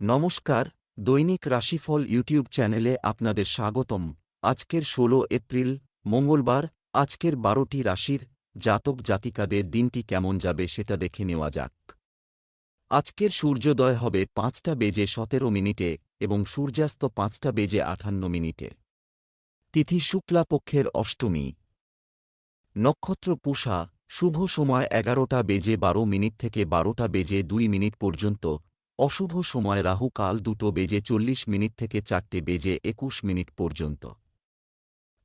নমস্কার, দৈনিক রাশিফল ইউটিউব চ্যানেলে আপনাদের স্বাগতম। আজকের ষোলো এপ্রিল, মঙ্গলবার, আজকের বারোটি রাশির জাতক জাতিকাদের দিনটি কেমন যাবে সেটা দেখে নেওয়া যাক। আজকের সূর্যোদয় হবে পাঁচটা বেজে সতেরো মিনিটে এবং সূর্যাস্ত পাঁচটা বেজে আঠান্ন মিনিটে। তিথি শুক্লা পক্ষের অষ্টমী। নক্ষত্র পুষা, শুভ সময় এগারোটা বেজে বারো মিনিট থেকে বারোটা বেজে দুই মিনিট পর্যন্ত অশুভ সময় রাহু কাল দুটো বেজে চল্লিশ মিনিট থেকে চারটে বেজে একুশ মিনিট পর্যন্ত।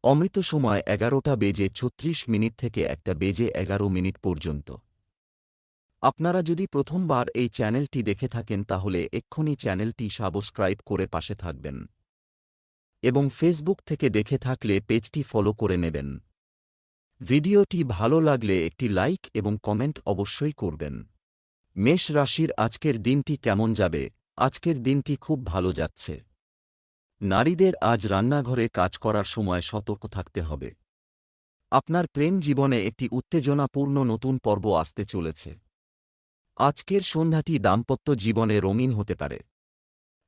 অমৃত সময় এগারোটা বেজে ছত্রিশ মিনিট থেকে একটা বেজে এগারো মিনিট পর্যন্ত। আপনারা যদি প্রথমবার এই চ্যানেলটি দেখে থাকেন তাহলে এক্ষুনি চ্যানেলটি সাবস্ক্রাইব করে পাশে থাকবেন। এবং ফেসবুক থেকে দেখে থাকলে পেজটি ফলো করে নেবেন। ভিডিওটি ভালো লাগলে একটি লাইক এবং কমেন্ট অবশ্যই করবেন। মেষ রাশির আজকের দিনটি কেমন যাবে? আজকের দিনটি খুব ভালো যাচ্ছে। নারীদের আজ রান্নাঘরে কাজ করার সময় সতর্ক থাকতে হবে। আপনার প্রেম জীবনে একটি উত্তেজনাপূর্ণ নতুন পর্ব আসতে চলেছে। আজকের সন্ধ্যাটি দাম্পত্য জীবনে রঙিন হতে পারে।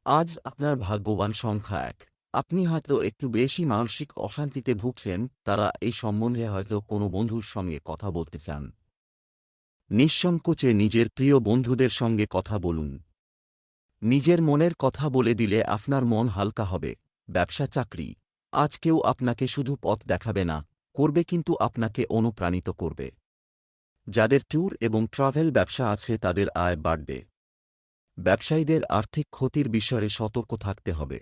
আজ আপনার ভাগ্যবান সংখ্যা এক। আপনি হয়তো একটু বেশি মানসিক অশান্তিতে ভুগছেন, তারা এই সম্বন্ধে হয়তো কোনো বন্ধুর সঙ্গে কথা বলতে চান। নিঃসংকোচে নিজের প্রিয় বন্ধুদের সঙ্গে কথা বলুন। নিজের মনের কথা বলে দিলে আপনার মন হালকা হবে। ব্যবসা চাকরি। আজ কেউ আপনাকে শুধু পথ দেখাবে না, করবে কিন্তু আপনাকে অনুপ্রাণিত করবে। যাদের ট্যুর এবং ট্রাভেল ব্যবসা আছে তাদের আয় বাড়বে। ব্যবসায়ীদের আর্থিক ক্ষতির বিষয়ে সতর্ক থাকতে হবে।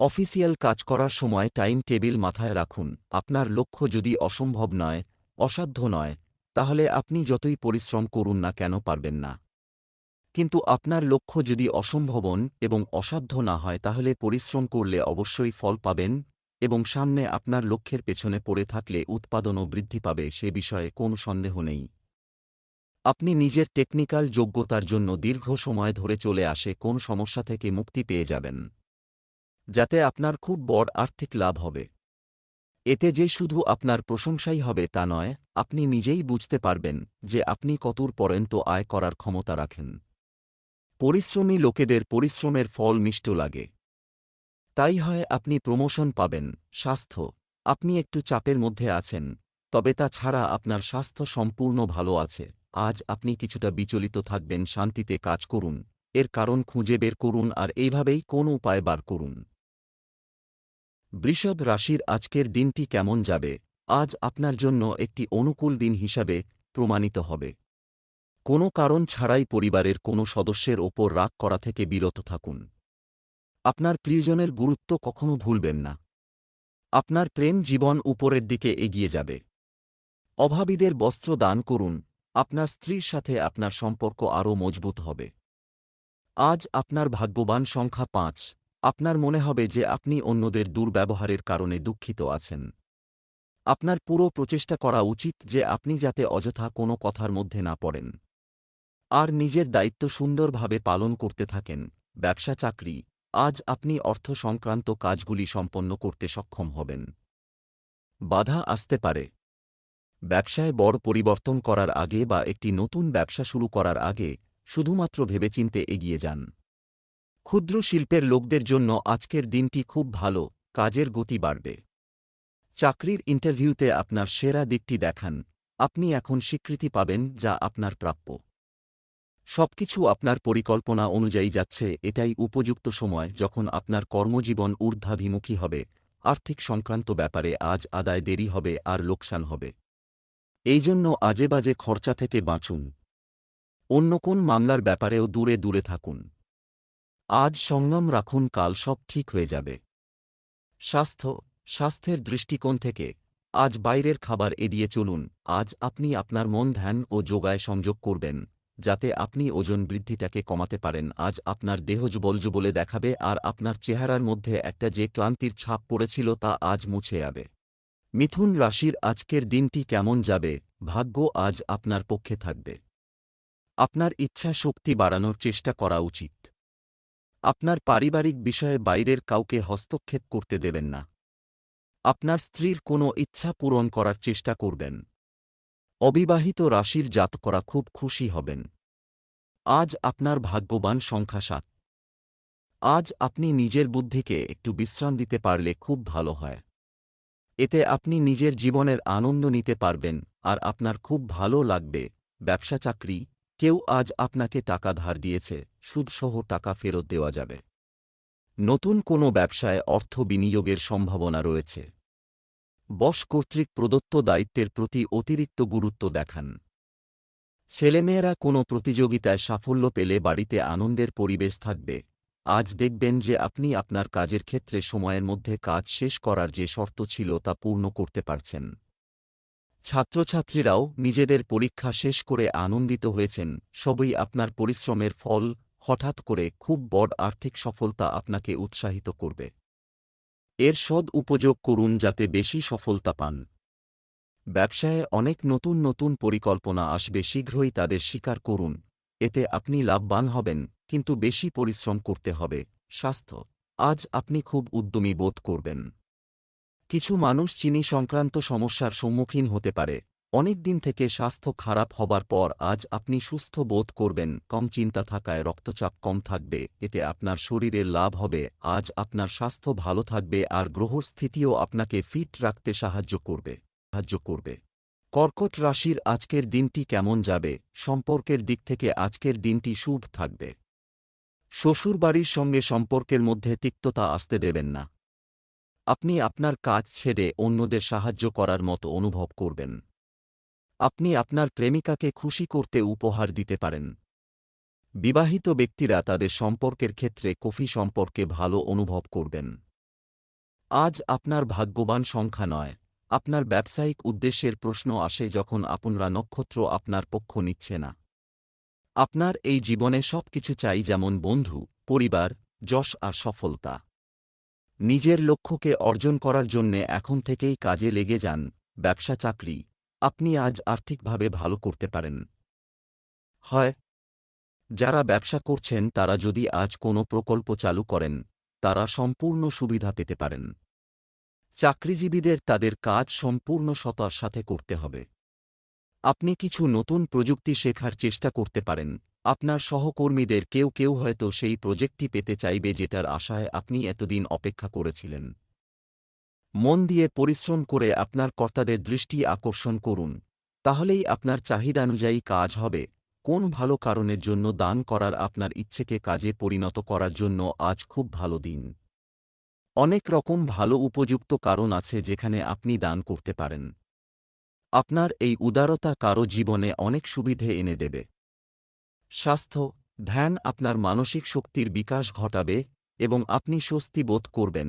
অফিসিয়াল কাজ করার সময় টাইম টেবিল মাথায় রাখুন। আপনার লক্ষ্য যদি অসম্ভব নয়, অসাধ্য নয় তাহলে আপনি যতই পরিশ্রম করুন না কেন পারবেন না। কিন্তু আপনার লক্ষ্য যদি অসম্ভবন এবং অসাধ্য না হয়, তাহলে পরিশ্রম করলে অবশ্যই ফল পাবেন এবং সামনে আপনার লক্ষ্যের পেছনে পড়ে থাকলে উৎপাদনও বৃদ্ধি পাবে, সে বিষয়ে কোনো সন্দেহ নেই। আপনি নিজের টেকনিক্যাল যোগ্যতার জন্য দীর্ঘ সময় ধরে চলে আসে, কোন সমস্যা থেকে মুক্তি পেয়ে যাবেন, যাতে আপনার খুব বড় আর্থিক লাভ হবে। এতে যে শুধু আপনার প্রশংসাই হবে তা নয়, আপনি নিজেই বুঝতে পারবেন যে আপনি কতর পর্যন্ত আয় করার ক্ষমতা রাখেন। পরিশ্রমী লোকেদের পরিশ্রমের ফল মিষ্ট লাগে। তাই হয় আপনি প্রমোশন পাবেন, স্বাস্থ্য। আপনি একটু চাপের মধ্যে আছেন, তবে তা ছাড়া আপনার স্বাস্থ্য সম্পূর্ণ ভালো আছে। আজ আপনি কিছুটা বিচলিত থাকবেন, শান্তিতে কাজ করুন, এর কারণ খুঁজে বের করুন আর এইভাবেই কোন উপায় বার করুন। বৃষভ রাশির আজকের দিনটি কেমন যাবে? আজ আপনার জন্য একটি অনুকূল দিন হিসাবে প্রমাণিত হবে। কোনো কারণ ছাড়াই পরিবারের কোনো সদস্যের ওপর রাগ করা থেকে বিরত থাকুন। আপনার প্রিয়জনের গুরুত্ব কখনো ভুলবেন না। আপনার প্রেম জীবন উপরের দিকে এগিয়ে যাবে। অভাবীদের বস্ত্র দান করুন। আপনার স্ত্রীর সাথে আপনার সম্পর্ক আরও মজবুত হবে। আজ আপনার ভাগ্যবান সংখ্যা পাঁচ। আপনার মনে হবে যে আপনি অন্যদের দুর্ব্যবহারের কারণে দুঃখিত আছেন। আপনার পুরো প্রচেষ্টা করা উচিত যে আপনি যাতে অযথা কোনো কথার মধ্যে না পড়েন। আর নিজের দায়িত্ব সুন্দরভাবে পালন করতে থাকেন। ব্যবসা চাকরি, আজ আপনি অর্থ সংক্রান্ত কাজগুলি সম্পন্ন করতে সক্ষম হবেন। বাধা আসতে পারে। ব্যবসায় বড় পরিবর্তন করার আগে বা একটি নতুন ব্যবসা শুরু করার আগে শুধুমাত্র ভেবেচিন্তে এগিয়ে যান। ক্ষুদ্র শিল্পের লোকদের জন্য আজকের দিনটি খুব ভালো, কাজের গতি বাড়বে। চাকরির ইন্টারভিউতে আপনার সেরা দিকটি দেখান, আপনি এখন স্বীকৃতি পাবেন যা আপনার প্রাপ্য। সবকিছু আপনার পরিকল্পনা অনুযায়ী যাচ্ছে, এটাই উপযুক্ত সময় যখন আপনার কর্মজীবন ঊর্ধ্বাভিমুখী হবে, আর্থিক সংক্রান্ত ব্যাপারে আজ আদায় দেরি হবে আর লোকসান হবে। এই জন্য আজে বাজে খরচা থেকে বাঁচুন। অন্য কোন মামলার ব্যাপারেও দূরে দূরে থাকুন। আজ সংযম রাখুন, কাল সব ঠিক হয়ে যাবে। স্বাস্থ্য, স্বাস্থ্যের দৃষ্টিকোণ থেকে, আজ বাইরের খাবার এড়িয়ে চলুন, আজ আপনি আপনার মন ধ্যান ও যোগায় সংযোগ করবেন, যাতে আপনি ওজন বৃদ্ধিটাকে কমাতে পারেন, আজ আপনার দেহ বলে দেখাবে, আর আপনার চেহারার মধ্যে একটা যে ক্লান্তির ছাপ পড়েছিল তা আজ মুছে যাবে। মিথুন রাশির আজকের দিনটি কেমন যাবে, ভাগ্য আজ আপনার পক্ষে থাকবে। আপনার ইচ্ছা শক্তি বাড়ানোর চেষ্টা করা উচিত। আপনার পারিবারিক বিষয়ে বাইরের কাউকে হস্তক্ষেপ করতে দেবেন না। আপনার স্ত্রীর কোনো ইচ্ছা পূরণ করার চেষ্টা করবেন। অবিবাহিত রাশির জাত করা খুব খুশি হবেন। আজ আপনার ভাগ্যবান সংখ্যা সাত। আজ আপনি নিজের বুদ্ধিকে একটু বিশ্রাম দিতে পারলে খুব ভালো হয়। এতে আপনি নিজের জীবনের আনন্দ নিতে পারবেন আর আপনার খুব ভালো লাগবে। ব্যবসা চাকরি কেউ আজ আপনাকে টাকা ধার দিয়েছে, সুদসহ টাকা ফেরত দেওয়া যাবে। নতুন কোনো ব্যবসায় অর্থ বিনিয়োগের সম্ভাবনা রয়েছে। বস কর্তৃক প্রদত্ত দায়িত্বের প্রতি অতিরিক্ত গুরুত্ব দেখান। ছেলেমেয়েরা কোনো প্রতিযোগিতায় সাফল্য পেলে বাড়িতে আনন্দের পরিবেশ থাকবে। আজ দেখবেন যে আপনি আপনার কাজের ক্ষেত্রে সময়ের মধ্যে কাজ শেষ করার যে শর্ত ছিল তা পূর্ণ করতে পারছেন। ছাত্রছাত্রীরাও নিজেদের পরীক্ষা শেষ করে আনন্দিত হয়েছেন। সবই আপনার পরিশ্রমের ফল। হঠাৎ করে খুব বড় আর্থিক সফলতা আপনাকে উৎসাহিত করবে। এর সদ উপযোগ করুন যাতে বেশি সফলতা পান। ব্যবসায়ে অনেক নতুন নতুন পরিকল্পনা আসবে, শীঘ্রই তাদের স্বীকার করুন। এতে আপনি লাভবান হবেন, কিন্তু বেশি পরিশ্রম করতে হবে। স্বাস্থ্য। আজ আপনি খুব উদ্যমী বোধ করবেন। কিছু মানুষ চিনি সংক্রান্ত সমস্যার সম্মুখীন হতে পারে। অনেক দিন থেকে স্বাস্থ্য খারাপ হবার পর আজ আপনি সুস্থ বোধ করবেন, কম চিন্তা থাকায় রক্তচাপ কম থাকবে, এতে আপনার শরীরের লাভ হবে, আজ আপনার স্বাস্থ্য ভালো থাকবে আর গ্রহর স্থিতিও আপনাকে ফিট রাখতে সাহায্য করবে। সাহায্য করবে। কর্কট রাশির আজকের দিনটি কেমন যাবে? সম্পর্কের দিক থেকে আজকের দিনটি শুভ থাকবে। শ্বশুরবাড়ির সঙ্গে সম্পর্কের মধ্যে তিক্ততা আসতে দেবেন না। আপনি আপনার কাজ ছেড়ে অন্যদের সাহায্য করার মতো অনুভব করবেন। আপনি আপনার প্রেমিকাকে খুশি করতে উপহার দিতে পারেন। বিবাহিত ব্যক্তিরা তাদের সম্পর্কের ক্ষেত্রে কফি সম্পর্কে ভালো অনুভব করবেন। আজ আপনার ভাগ্যবান সংখ্যা নয়। আপনার ব্যবসায়িক উদ্দেশ্যের প্রশ্ন আসে যখন আপনারা নক্ষত্র আপনার পক্ষ নিচ্ছে না। আপনার এই জীবনে সব কিছু চাই যেমন বন্ধু, পরিবার, যশ আর সফলতা। নিজের লক্ষ্যকে অর্জন করার জন্যে এখন থেকেই কাজে লেগে যান, ব্যবসা চাকরি। আপনি আজ আর্থিকভাবে ভালো করতে পারেন। হয়। যারা ব্যবসা করছেন, তারা যদি আজ কোনো প্রকল্প চালু করেন, তারা সম্পূর্ণ সুবিধা পেতে পারেন। চাকরিজীবীদের তাদের কাজ সম্পূর্ণ সতার সাথে করতে হবে। আপনি কিছু নতুন প্রযুক্তি শেখার চেষ্টা করতে পারেন। আপনার সহকর্মীদের কেউ কেউ হয়তো সেই প্রজেক্টটি পেতে চাইবে যেটার আশায় আপনি এতদিন অপেক্ষা করেছিলেন। মন দিয়ে পরিশ্রম করে আপনার কর্তাদের দৃষ্টি আকর্ষণ করুন। তাহলেই আপনার চাহিদানুযায়ী কাজ হবে। কোন ভালো কারণের জন্য দান করার আপনার ইচ্ছেকে কাজে পরিণত করার জন্য আজ খুব ভালো দিন। অনেক রকম ভালো উপযুক্ত কারণ আছে যেখানে আপনি দান করতে পারেন। আপনার এই উদারতা কারও জীবনে অনেক সুবিধে এনে দেবে। স্বাস্থ্য, ধ্যান আপনার মানসিক শক্তির বিকাশ ঘটাবে এবং আপনি স্বস্তি বোধ করবেন।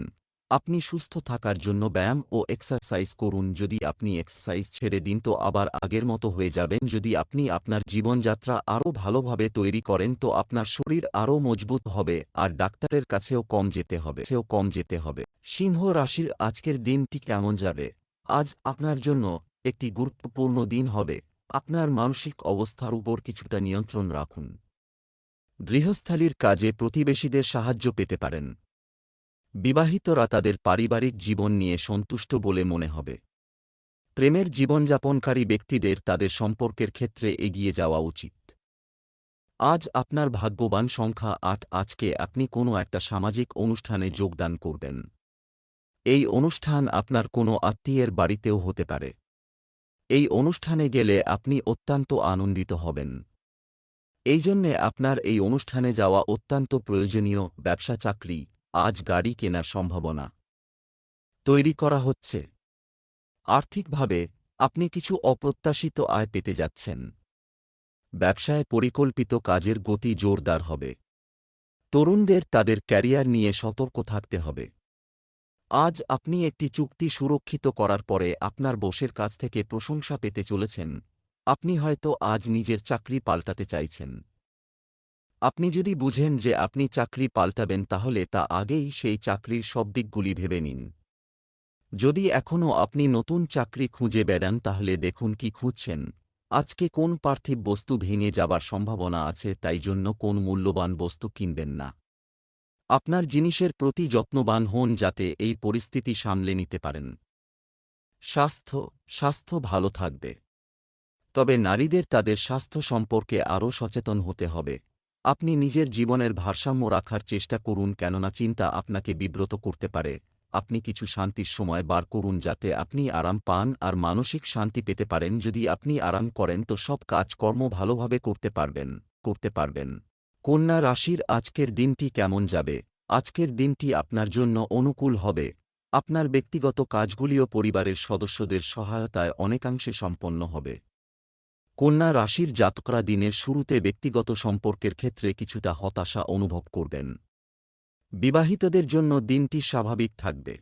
আপনি সুস্থ থাকার জন্য ব্যায়াম ও এক্সারসাইজ করুন। যদি আপনি এক্সারসাইজ ছেড়ে দিন, তো আবার আগের মতো হয়ে যাবেন। যদি আপনি আপনার জীবনযাত্রা আরও ভালোভাবে তৈরি করেন, তো আপনার শরীর আরও মজবুত হবে আর ডাক্তারের কাছেও কম যেতে হবে। সেও কম যেতে হবে। সিংহ রাশির আজকের দিনটি কেমন যাবে? আজ আপনার জন্য একটি গুরুত্বপূর্ণ দিন হবে। আপনার মানসিক অবস্থার উপর কিছুটা নিয়ন্ত্রণ রাখুন। গৃহস্থালির কাজে প্রতিবেশীদের সাহায্য পেতে পারেন। বিবাহিতরা তাদের পারিবারিক জীবন নিয়ে সন্তুষ্ট বলে মনে হবে। প্রেমের জীবনযাপনকারী ব্যক্তিদের তাদের সম্পর্কের ক্ষেত্রে এগিয়ে যাওয়া উচিত। আজ আপনার ভাগ্যবান সংখ্যা আট, আজকে আপনি কোনো একটা সামাজিক অনুষ্ঠানে যোগদান করবেন। এই অনুষ্ঠান আপনার কোনো আত্মীয়ের বাড়িতেও হতে পারে। এই অনুষ্ঠানে গেলে আপনি অত্যন্ত আনন্দিত হবেন। এই জন্যে আপনার এই অনুষ্ঠানে যাওয়া অত্যন্ত প্রয়োজনীয় ব্যবসা চাকরি, আজ গাড়ি কেনার সম্ভাবনা তৈরি করা হচ্ছে। আর্থিকভাবে আপনি কিছু অপ্রত্যাশিত আয় পেতে যাচ্ছেন। ব্যবসায় পরিকল্পিত কাজের গতি জোরদার হবে। তরুণদের তাদের ক্যারিয়ার নিয়ে সতর্ক থাকতে হবে। আজ আপনি একটি চুক্তি সুরক্ষিত করার পরে আপনার বসের কাছ থেকে প্রশংসা পেতে চলেছেন। আপনি হয়তো আজ নিজের চাকরি পাল্টাতে চাইছেন। আপনি যদি বুঝেন যে আপনি চাকরি পাল্টাবেন তাহলে তা আগেই সেই চাকরির সব দিকগুলি ভেবে নিন। যদি এখনও আপনি নতুন চাকরি খুঁজে বেড়ান তাহলে দেখুন কি খুঁজছেন। আজকে কোন পার্থিব বস্তু ভেঙে যাবার সম্ভাবনা আছে তাই জন্য কোন মূল্যবান বস্তু কিনবেন না। আপনার জিনিসের প্রতি যত্নবান হন যাতে এই পরিস্থিতি সামলে নিতে পারেন। স্বাস্থ্য স্বাস্থ্য ভালো থাকবে। তবে নারীদের তাদের স্বাস্থ্য সম্পর্কে আরও সচেতন হতে হবে। আপনি নিজের জীবনের ভারসাম্য রাখার চেষ্টা করুন কেননা চিন্তা আপনাকে বিব্রত করতে পারে। আপনি কিছু শান্তির সময় বার করুন যাতে আপনি আরাম পান আর মানসিক শান্তি পেতে পারেন। যদি আপনি আরাম করেন তো সব কাজকর্ম ভালোভাবে করতে পারবেন করতে পারবেন। কন্যা রাশির আজকের দিনটি কেমন যাবে? আজকের দিনটি আপনার জন্য অনুকূল হবে। আপনার ব্যক্তিগত কাজগুলিও পরিবারের সদস্যদের সহায়তায় অনেকাংশে সম্পন্ন হবে। কন্যা রাশির জাতকরা দিনের শুরুতে ব্যক্তিগত সম্পর্কের ক্ষেত্রে কিছুটা হতাশা অনুভব করবেন। বিবাহিতদের জন্য দিনটি স্বাভাবিক থাকবে।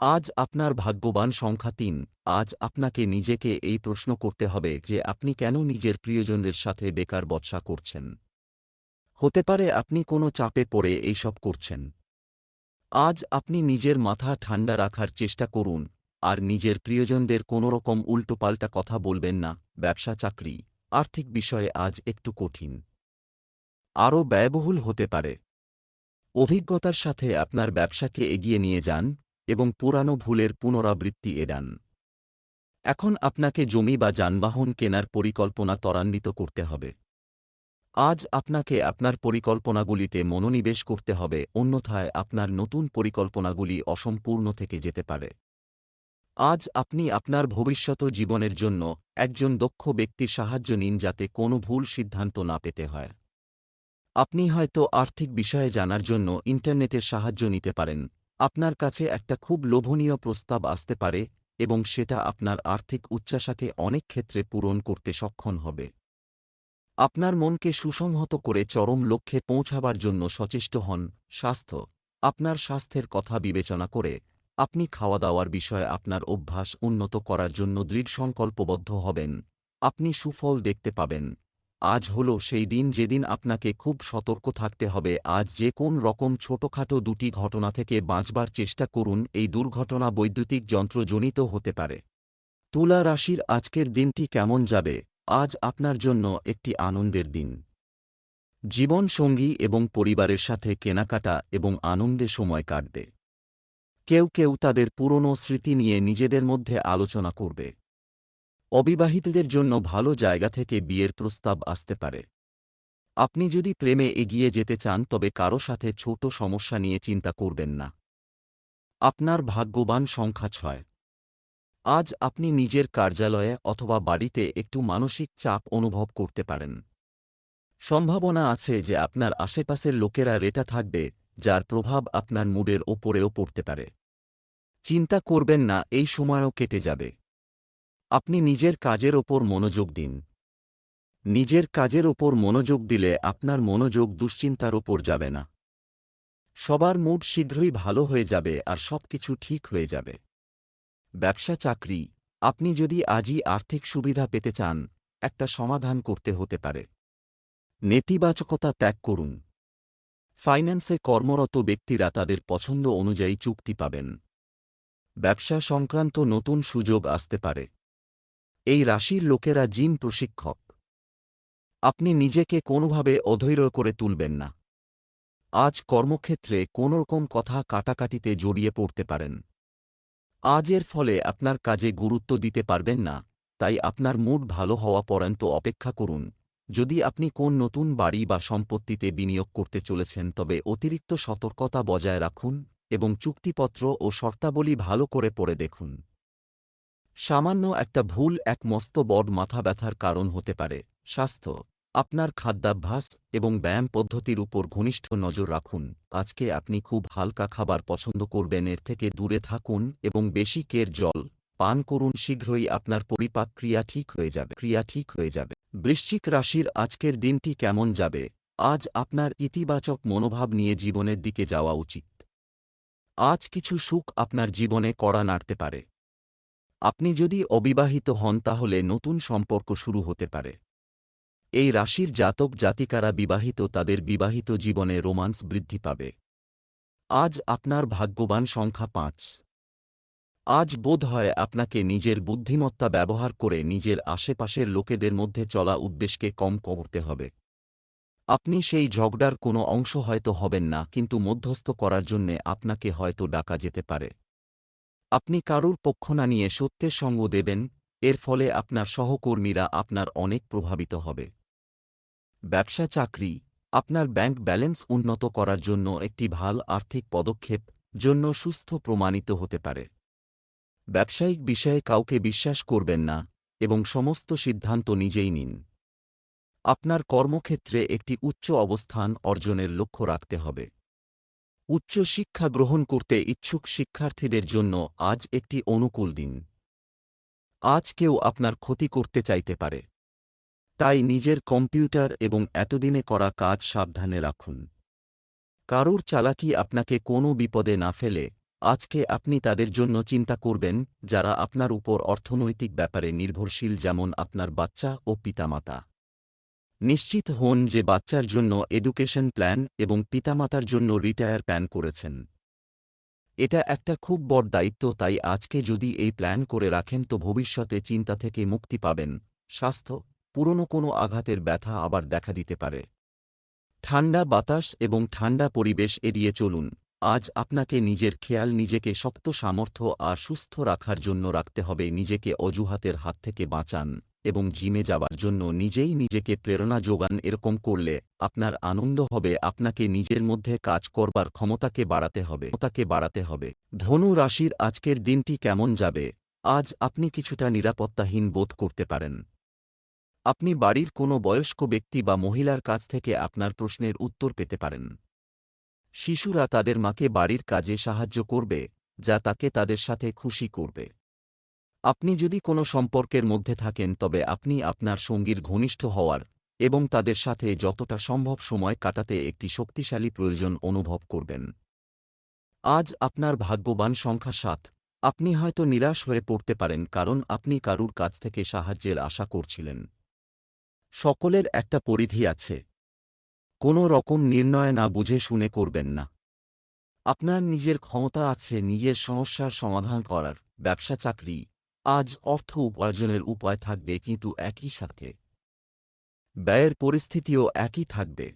আজ আপনার ভাগ্যবান সংখ্যা তিন। আজ আপনাকে নিজেকে এই প্রশ্ন করতে হবে যে আপনি কেন নিজের প্রিয়জনদের সাথে বেকার বৎসা করছেন? হতে পারে আপনি কোনো চাপে পড়ে এইসব করছেন। আজ আপনি নিজের মাথা ঠান্ডা রাখার চেষ্টা করুন, আর নিজের প্রিয়জনদের কোনোরকম উল্টোপাল্টা কথা বলবেন না, ব্যবসা, চাকরি, আর্থিক বিষয়ে আজ একটু কঠিন। আরও ব্যয়বহুল হতে পারে। অভিজ্ঞতার সাথে আপনার ব্যবসাকে এগিয়ে নিয়ে যান এবং পুরানো ভুলের পুনরাবৃত্তি এড়ান। এখন আপনাকে জমি বা যানবাহন কেনার পরিকল্পনা ত্বরান্বিত করতে হবে। আজ আপনাকে আপনার পরিকল্পনাগুলিতে মনোনিবেশ করতে হবে, অন্যথায় আপনার নতুন পরিকল্পনাগুলি অসম্পূর্ণ থেকে যেতে পারে। আজ আপনি আপনার ভবিষ্যৎ জীবনের জন্য একজন দক্ষ ব্যক্তির সাহায্য নিন যাতে কোনো ভুল সিদ্ধান্ত না পেতে হয়। আপনি হয়তো আর্থিক বিষয়ে জানার জন্য ইন্টারনেটের সাহায্য নিতে পারেন, আপনার কাছে একটা খুব লোভনীয় প্রস্তাব আসতে পারে এবং সেটা আপনার আর্থিক উচ্চাশাকে অনেক ক্ষেত্রে পূরণ করতে সক্ষম হবে। আপনার মনকে সুসংহত করে চরম লক্ষ্যে পৌঁছাবার জন্য সচেষ্ট হন। স্বাস্থ্য। আপনার স্বাস্থ্যের কথা বিবেচনা করে আপনি খাওয়া দাওয়ার বিষয়ে আপনার অভ্যাস উন্নত করার জন্য দৃঢ় সংকল্পবদ্ধ হবেন। আপনি সুফল দেখতে পাবেন। আজ হল সেই দিন যেদিন আপনাকে খুব সতর্ক থাকতে হবে। আজ যে কোন রকম ছোটখাটো দুটি ঘটনা থেকে বাঁচবার চেষ্টা করুন। এই দুর্ঘটনা বৈদ্যুতিক যন্ত্রজনিত হতে পারে। তুলা রাশির আজকের দিনটি কেমন যাবে? আজ আপনার জন্য একটি আনন্দের দিন। জীবন সঙ্গী এবং পরিবারের সাথে কেনাকাটা এবং আনন্দে সময় কাটবে। কেউ কেউ তাদের পুরনো স্মৃতি নিয়ে নিজেদের মধ্যে আলোচনা করবে। অবিবাহিতদের জন্য ভালো জায়গা থেকে বিয়ের প্রস্তাব আসতে পারে। আপনি যদি প্রেমে এগিয়ে যেতে চান, তবে কারও সাথে ছোট সমস্যা নিয়ে চিন্তা করবেন না। আপনার ভাগ্যবান সংখ্যা ছয়। আজ আপনি নিজের কার্যালয়ে অথবা বাড়িতে একটু মানসিক চাপ অনুভব করতে পারেন। সম্ভাবনা আছে যে আপনার আশেপাশের লোকেরা রেটা থাকবে, যার প্রভাব আপনার মুডের ওপরেও পড়তে পারে। চিন্তা করবেন না, এই সময়ও কেটে যাবে। আপনি নিজের কাজের ওপর মনোযোগ দিন। নিজের কাজের ওপর মনোযোগ দিলে আপনার মনোযোগ দুশ্চিন্তার ওপর যাবে না। সবার মুড শীঘ্রই ভালো হয়ে যাবে আর সবকিছু ঠিক হয়ে যাবে। ব্যবসা চাকরি, আপনি যদি আজই আর্থিক সুবিধা পেতে চান, একটা সমাধান করতে হতে পারে। নেতিবাচকতা ত্যাগ করুন। ফাইন্যান্সে কর্মরত ব্যক্তিরা তাদের পছন্দ অনুযায়ী চুক্তি পাবেন। ব্যবসা সংক্রান্ত নতুন সুযোগ আসতে পারে। এই রাশির লোকেরা জিম প্রশিক্ষক। আপনি নিজেকে কোনোভাবে অধৈর্য করে তুলবেন না। আজ কর্মক্ষেত্রে কোনোরকম কথা কাটাকাটিতে জড়িয়ে পড়তে পারেন। আজের ফলে আপনার কাজে গুরুত্ব দিতে পারবেন না, তাই আপনার মুড ভালো হওয়া পর্যন্ত অপেক্ষা করুন। যদি আপনি কোন নতুন বাড়ি বা সম্পত্তিতে বিনিয়োগ করতে চলেছেন, তবে অতিরিক্ত সতর্কতা বজায় রাখুন এবং চুক্তিপত্র ও শর্তাবলী ভালো করে পড়ে দেখুন। সামান্য একটা ভুল এক মস্ত বড় মাথা ব্যথার কারণ হতে পারে, স্বাস্থ্য। আপনার খাদ্যাভ্যাস এবং ব্যায়াম পদ্ধতির উপর ঘনিষ্ঠ নজর রাখুন। আজকে আপনি খুব হালকা খাবার পছন্দ করবেন, এর থেকে দূরে থাকুন এবং বেশি কের জল পান করুন, শীঘ্রই আপনার পরিপাক ক্রিয়া ঠিক হয়ে যাবে। ক্রিয়া ঠিক হয়ে যাবে। বৃশ্চিক রাশির আজকের দিনটি কেমন যাবে? আজ আপনার ইতিবাচক মনোভাব নিয়ে জীবনের দিকে যাওয়া উচিত। আজ কিছু সুখ আপনার জীবনে কড়া নাড়তে পারে। আপনি যদি অবিবাহিত হন, তাহলে নতুন সম্পর্ক শুরু হতে পারে। এই রাশির জাতক জাতিকারা বিবাহিত তাদের বিবাহিত জীবনে রোমান্স বৃদ্ধি পাবে। আজ আপনার ভাগ্যবান সংখ্যা পাঁচ। আজ বোধ হয় আপনাকে নিজের বুদ্ধিমত্তা ব্যবহার করে নিজের আশেপাশের লোকেদের মধ্যে চলা উদ্দেশ্যকে কম করতে হবে। আপনি সেই ঝগড়ার কোনো অংশ হয়তো হবেন না, কিন্তু মধ্যস্থ করার জন্যে আপনাকে হয়তো ডাকা যেতে পারে। আপনি কারুর পক্ষ না নিয়ে সত্যের সঙ্গ দেবেন, এর ফলে আপনার সহকর্মীরা আপনার অনেক প্রভাবিত হবে। ব্যবসা চাকরি, আপনার ব্যাংক ব্যালেন্স উন্নত করার জন্য একটি ভালো আর্থিক পদক্ষেপ জন্য সুস্থ প্রমাণিত হতে পারে। ব্যবসায়িক বিষয়ে কাউকে বিশ্বাস করবেন না এবং সমস্ত সিদ্ধান্ত নিজেই নিন। আপনার কর্মক্ষেত্রে একটি উচ্চ অবস্থান অর্জনের লক্ষ্য রাখতে হবে। উচ্চ শিক্ষা গ্রহণ করতে ইচ্ছুক শিক্ষার্থীদের জন্য আজ একটি অনুকূল দিন। আজ কেউ আপনার ক্ষতি করতে চাইতে পারে। তাই নিজের কম্পিউটার এবং এতদিনে করা কাজ সাবধানে রাখুন। কারুর চালাকি আপনাকে কোনো বিপদে না ফেলে। আজকে আপনি তাদের জন্য চিন্তা করবেন, যারা আপনার উপর অর্থনৈতিক ব্যাপারে নির্ভরশীল যেমন আপনার বাচ্চা ও পিতামাতা। নিশ্চিত হন যে বাচ্চার জন্য এডুকেশন প্ল্যান এবং পিতামাতার জন্য রিটায়ার প্ল্যান করেছেন। এটা একটা খুব বড় দায়িত্ব, তাই আজকে যদি এই প্ল্যান করে রাখেন তো ভবিষ্যতে চিন্তা থেকে মুক্তি পাবেন। স্বাস্থ্য পুরনো কোনো আঘাতের ব্যথা আবার দেখা দিতে পারে। ঠান্ডা বাতাস এবং ঠান্ডা পরিবেশ এড়িয়ে চলুন। আজ আপনাকে নিজের খেয়াল নিজেকে শক্ত সামর্থ্য আর সুস্থ রাখার জন্য রাখতে হবে নিজেকে অজুহাতের হাত থেকে বাঁচান এবং জিমে যাবার জন্য নিজেই নিজেকে প্রেরণা যোগান এরকম করলে আপনার আনন্দ হবে, আপনাকে নিজের মধ্যে কাজ করবার ক্ষমতাকে বাড়াতে হবে, ক্ষমতাকে বাড়াতে হবে। ধনু রাশির আজকের দিনটি কেমন যাবে? আজ আপনি কিছুটা নিরাপত্তাহীন বোধ করতে পারেন। আপনি বাড়ির কোনো বয়স্ক ব্যক্তি বা মহিলার কাছ থেকে আপনার প্রশ্নের উত্তর পেতে পারেন। শিশুরা তাদের মাকে বাড়ির কাজে সাহায্য করবে, যা তাকে তাদের সাথে খুশি করবে। আপনি যদি কোনো সম্পর্কের মধ্যে থাকেন, তবে আপনি আপনার সঙ্গীর ঘনিষ্ঠ হওয়ার এবং তাদের সাথে যতটা সম্ভব সময় কাটাতে একটি শক্তিশালী প্রয়োজন অনুভব করবেন। আজ আপনার ভাগ্যবান সংখ্যা সাত। আপনি হয়তো নিরাশ হয়ে পড়তে পারেন, কারণ আপনি কারুর কাছ থেকে সাহায্যের আশা করছিলেন। সকলের একটা পরিধি আছে। কোনো রকম নির্ণয় না বুঝে শুনে করবেন না। আপনার নিজের ক্ষমতা আছে নিজের সমস্যার সমাধান করার, ব্যবসা চাকরি। আজ অর্থ উপার্জনের উপায় থাকবে কিন্তু একই সাথে। ব্যয়ের পরিস্থিতিও একই থাকবে।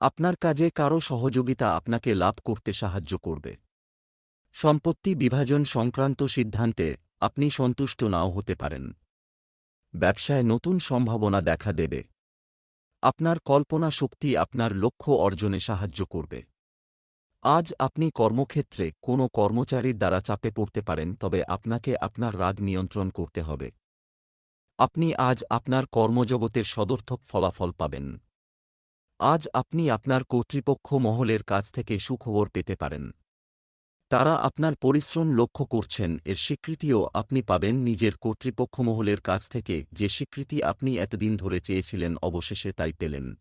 আপনার কাজে কারও সহযোগিতা আপনাকে লাভ করতে সাহায্য করবে। সম্পত্তি বিভাজন সংক্রান্ত সিদ্ধান্তে আপনি সন্তুষ্ট নাও হতে পারেন। ব্যবসায় নতুন সম্ভাবনা দেখা দেবে। আপনার কল্পনা শক্তি আপনার লক্ষ্য অর্জনে সাহায্য করবে। আজ আপনি কর্মক্ষেত্রে কোনো কর্মচারীর দ্বারা চাপে পড়তে পারেন, তবে আপনাকে আপনার রাগ নিয়ন্ত্রণ করতে হবে। আপনি আজ আপনার কর্মজগতের সদর্থক ফলাফল পাবেন। আজ আপনি আপনার কর্তৃপক্ষ মহলের কাছ থেকে সুখবর পেতে পারেন। তারা আপনার পরিশ্রম লক্ষ্য করছেন, এর স্বীকৃতিও আপনি পাবেন নিজের কর্তৃপক্ষ মহলের কাছ থেকে, যে স্বীকৃতি আপনি এতদিন ধরে চেয়েছিলেন অবশেষে তাই পেলেন।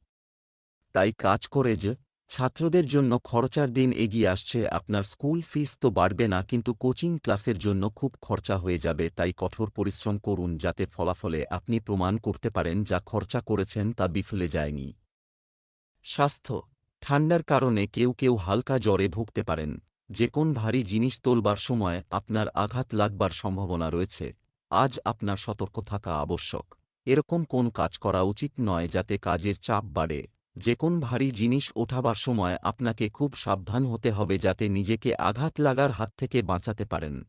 তাই কাজ করে যে, ছাত্রদের জন্য খরচার দিন এগিয়ে আসছে, আপনার স্কুল ফিস তো বাড়বে না, কিন্তু কোচিং ক্লাসের জন্য খুব খরচা হয়ে যাবে, তাই কঠোর পরিশ্রম করুন যাতে ফলাফলে আপনি প্রমাণ করতে পারেন যা খরচা করেছেন তা বিফলে যায়নি। স্বাস্থ্য, ঠান্ডার কারণে কেউ কেউ হালকা জ্বরে ভুগতে পারেন। যে কোন ভারী জিনিস তোলবার সময় আপনার আঘাত লাগবার সম্ভাবনা রয়েছে, আজ আপনার সতর্ক থাকা আবশ্যক। এরকম কোন কাজ করা উচিত নয় যাতে কাজের চাপ বাড়ে। যে কোন ভারী জিনিস ওঠাবার সময় আপনাকে খুব সাবধান হতে হবে যাতে নিজেকে আঘাত লাগার হাত থেকে বাঁচাতে পারেন।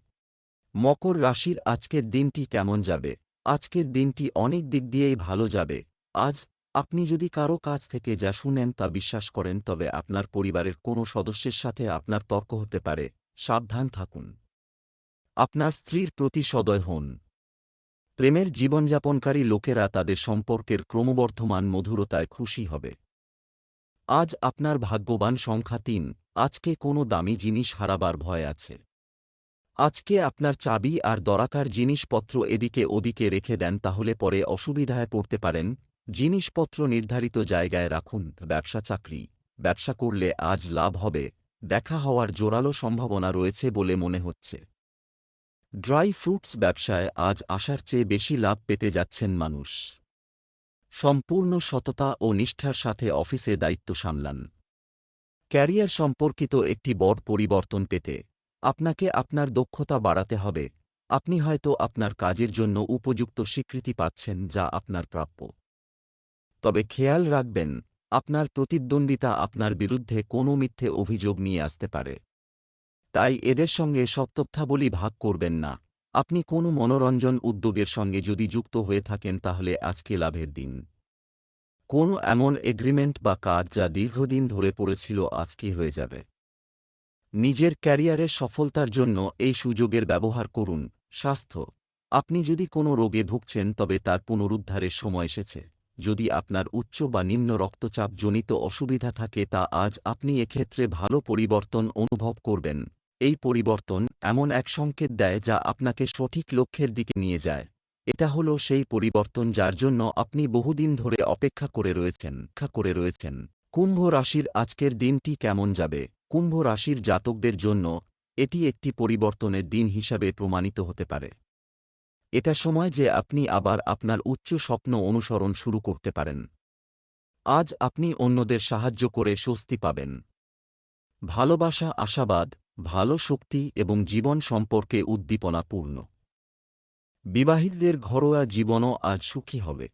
মকর রাশির আজকের দিনটি কেমন যাবে? আজকের দিনটি অনেক দিক দিয়েই ভালো যাবে। আজ আপনি যদি কারও কাছ থেকে যা শুনেন তা বিশ্বাস করেন, তবে আপনার পরিবারের কোনো সদস্যের সাথে আপনার তর্ক হতে পারে। সাবধান থাকুন। আপনার স্ত্রীর প্রতি সদয় হন। প্রেমের জীবনযাপনকারী লোকেরা তাদের সম্পর্কের ক্রমবর্ধমান মধুরতায় খুশি হবে। আজ আপনার ভাগ্যবান সংখ্যা তিন। আজকে কোনো দামি জিনিস হারাবার ভয় আছে। আজকে আপনার চাবি আর দরাকার জিনিসপত্র এদিকে ওদিকে রেখে দেন, তাহলে পরে অসুবিধায় পড়তে পারেন। জিনিসপত্র নির্ধারিত জায়গায় রাখুন, ব্যবসা চাকরি, ব্যবসা করলে আজ লাভ হবে, দেখা হওয়ার জোরালো সম্ভাবনা রয়েছে বলে মনে হচ্ছে। ড্রাই ফ্রুটস ব্যবসায় আজ আসার চেয়ে বেশি লাভ পেতে যাচ্ছেন মানুষ। সম্পূর্ণ সততা ও নিষ্ঠার সাথে অফিসে দায়িত্ব সামলান। ক্যারিয়ার সম্পর্কিত একটি বড় পরিবর্তন পেতে আপনাকে আপনার দক্ষতা বাড়াতে হবে। আপনি হয়তো আপনার কাজের জন্য উপযুক্ত স্বীকৃতি পাচ্ছেন যা আপনার প্রাপ্য। তবে খেয়াল রাখবেন, আপনার প্রতিদ্বন্দ্বিতা আপনার বিরুদ্ধে কোনো মিথ্যে অভিযোগ নিয়ে আসতে পারে। তাই এদের সঙ্গে সব তথ্যাবলী ভাগ করবেন না। আপনি কোনো মনোরঞ্জন উদ্যোগের সঙ্গে যদি যুক্ত হয়ে থাকেন তাহলে আজকে লাভের দিন। কোনো এমন এগ্রিমেন্ট বা কাজ যা দীর্ঘদিন ধরে পড়েছিল আজকেই হয়ে যাবে। নিজের ক্যারিয়ারের সফলতার জন্য এই সুযোগের ব্যবহার করুন। স্বাস্থ্য। আপনি যদি কোনো রোগে ভুগছেন তবে তার পুনরুদ্ধারের সময় এসেছে। যদি আপনার উচ্চ বা নিম্ন রক্তচাপ জনিত অসুবিধা থাকে তা আজ আপনি এক্ষেত্রে ভালো পরিবর্তন অনুভব করবেন। এই পরিবর্তন এমন এক সংকেত দেয় যা আপনাকে সঠিক লক্ষ্যের দিকে নিয়ে যায়। এটা হল সেই পরিবর্তন যার জন্য আপনি বহুদিন ধরে অপেক্ষা করে রয়েছেন করে রয়েছেন। কুম্ভ রাশির আজকের দিনটি কেমন যাবে? কুম্ভ রাশির জাতকদের জন্য এটি একটি পরিবর্তনের দিন হিসাবে প্রমাণিত হতে পারে। এটা সময় যে আপনি আবার আপনার উচ্চ স্বপ্ন অনুসরণ শুরু করতে পারেন। আজ আপনি অন্যদের সাহায্য করে স্বস্তি পাবেন। ভালোবাসা আশাবাদ, ভালো শক্তি এবং জীবন সম্পর্কে উদ্দীপনাপূর্ণ। বিবাহিতদের ঘরোয়া জীবনও আজ সুখী হবে।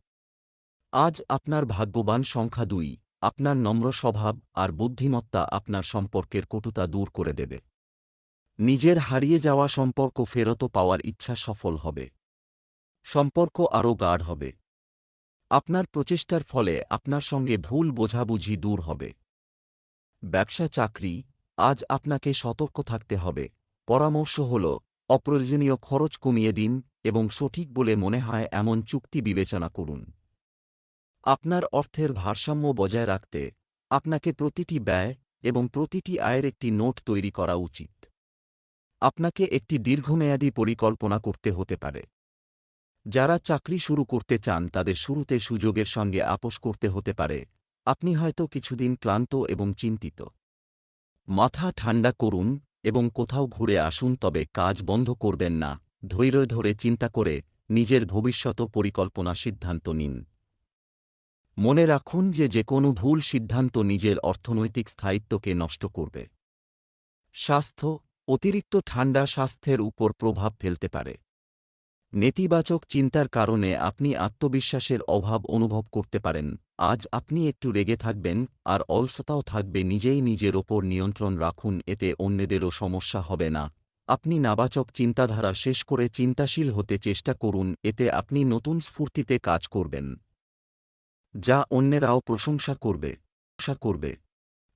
আজ আপনার ভাগ্যবান সংখ্যা দুই, আপনার নম্র স্বভাব আর বুদ্ধিমত্তা আপনার সম্পর্কের কটুতা দূর করে দেবে। নিজের হারিয়ে যাওয়া সম্পর্ক ফেরত পাওয়ার ইচ্ছা সফল হবে। সম্পর্ক আরও গাঢ় হবে। আপনার প্রচেষ্টার ফলে আপনার সঙ্গে ভুল বোঝাবুঝি দূর হবে। ব্যবসা, চাকরি, আজ আপনাকে সতর্ক থাকতে হবে। পরামর্শ হল, অপ্রয়োজনীয় খরচ কমিয়ে দিন এবং সঠিক বলে মনে হয় এমন চুক্তি বিবেচনা করুন। আপনার অর্থের ভারসাম্য বজায় রাখতে আপনাকে প্রতিটি ব্যয় এবং প্রতিটি আয়ের একটি নোট তৈরি করা উচিত। আপনাকে একটি দীর্ঘমেয়াদী পরিকল্পনা করতে হতে পারে। যারা চাকরি শুরু করতে চান তাদের শুরুতে সুযোগের সঙ্গে আপোষ করতে হতে পারে। আপনি হয়তো কিছুদিন ক্লান্ত এবং চিন্তিত। মাথা ঠান্ডা করুন এবং কোথাও ঘুরে আসুন তবে কাজ বন্ধ করবেন না। ধৈর্য ধরে চিন্তা করে নিজের ভবিষ্যত পরিকল্পনা সিদ্ধান্ত নিন। মনে রাখুন যে যে কোনো ভুল সিদ্ধান্ত নিজের অর্থনৈতিক স্থায়িত্বকে নষ্ট করবে। স্বাস্থ্য, অতিরিক্ত ঠান্ডা স্বাস্থ্যের উপর প্রভাব ফেলতে পারে। নেতিবাচক চিন্তার কারণে আপনি আত্মবিশ্বাসের অভাব অনুভব করতে পারেন। আজ আপনি একটু রেগে থাকবেন আর অলসতাও থাকবে নিজেই নিজের ওপর নিয়ন্ত্রণ রাখুন, এতে অন্যদেরও সমস্যা হবে না। আপনি নাবাচক চিন্তাধারা শেষ করে চিন্তাশীল হতে চেষ্টা করুন, এতে আপনি নতুন স্ফূর্তিতে কাজ করবেন। যা অন্যেরাও প্রশংসা করবে। করবে।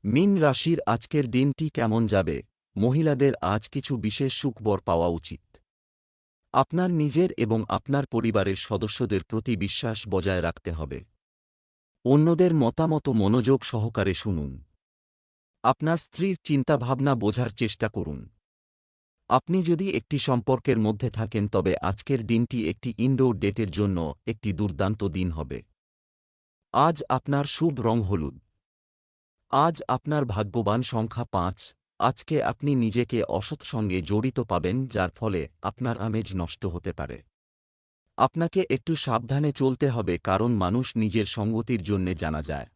মিন রাশির আজকের দিনটি কেমন যাবে? মহিলাদের আজ কিছু বিশেষ সুখবর পাওয়া উচিত। আপনার নিজের এবং আপনার পরিবারের সদস্যদের প্রতি বিশ্বাস বজায় রাখতে হবে। অন্যদের মতামত মনোযোগ সহকারে শুনুন। আপনার স্ত্রীর চিন্তাভাবনা বোঝার চেষ্টা করুন। আপনি যদি একটি সম্পর্কের মধ্যে থাকেন, তবে আজকের দিনটি একটি ইনডোর ডেটের জন্য একটি দুর্দান্ত দিন হবে। আজ আপনার শুভ রং হলুদ। আজ আপনার ভাগ্যবান সংখ্যা পাঁচ। আজকে আপনি নিজেকে অসৎ সঙ্গে জড়িত পাবেন, যার ফলে আপনার আমেজ নষ্ট হতে পারে। আপনাকে একটু সাবধানে চলতে হবে, কারণ মানুষ নিজের সঙ্গতির জন্যে জানা যায়।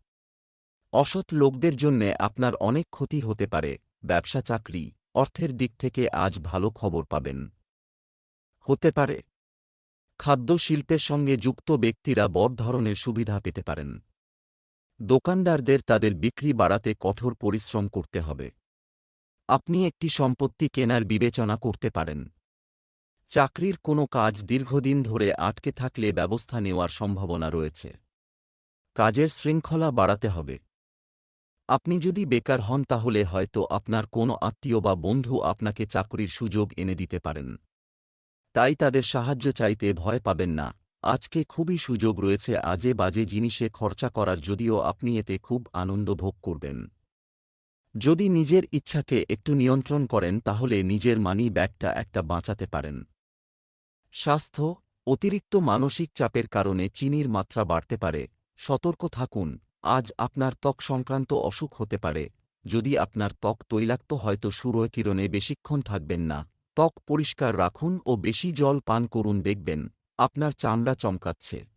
অসৎ লোকদের জন্যে আপনার অনেক ক্ষতি হতে পারে, ব্যবসা, চাকরি, অর্থের দিক থেকে আজ ভালো খবর পাবেন। হতে পারে। খাদ্য শিল্পের সঙ্গে যুক্ত ব্যক্তিরা বড় ধরনের সুবিধা পেতে পারেন। দোকানদারদের তাদের বিক্রি বাড়াতে কঠোর পরিশ্রম করতে হবে। আপনি একটি সম্পত্তি কেনার বিবেচনা করতে পারেন। চাকরির কোনো কাজ দীর্ঘদিন ধরে আটকে থাকলে ব্যবস্থা নেওয়ার সম্ভাবনা রয়েছে। কাজের শৃঙ্খলা বাড়াতে হবে। আপনি যদি বেকার হন তাহলে হয়তো আপনার কোনো আত্মীয় বা বন্ধু আপনাকে চাকরির সুযোগ এনে দিতে পারেন। তাই তাদের সাহায্য চাইতে ভয় পাবেন না। আজকে খুবই সুযোগ রয়েছে আজে বাজে জিনিসে খরচা করার যদিও আপনি এতে খুব আনন্দ ভোগ করবেন। যদি নিজের ইচ্ছাকে একটু নিয়ন্ত্রণ করেন, তাহলে নিজের মানি ব্যাগটা একটা বাঁচাতে পারেন। স্বাস্থ্য, অতিরিক্ত মানসিক চাপের কারণে চিনির মাত্রা বাড়তে পারে। সতর্ক থাকুন। আজ আপনার ত্বক সংক্রান্ত অসুখ হতে পারে। যদি আপনার ত্বক তৈলাক্ত, হয়তো সূর্যকিরণে বেশিক্ষণ থাকবেন না। ত্বক পরিষ্কার রাখুন ও বেশি জল পান করুন, দেখবেন আপনার চামড়া চমকাচ্ছে।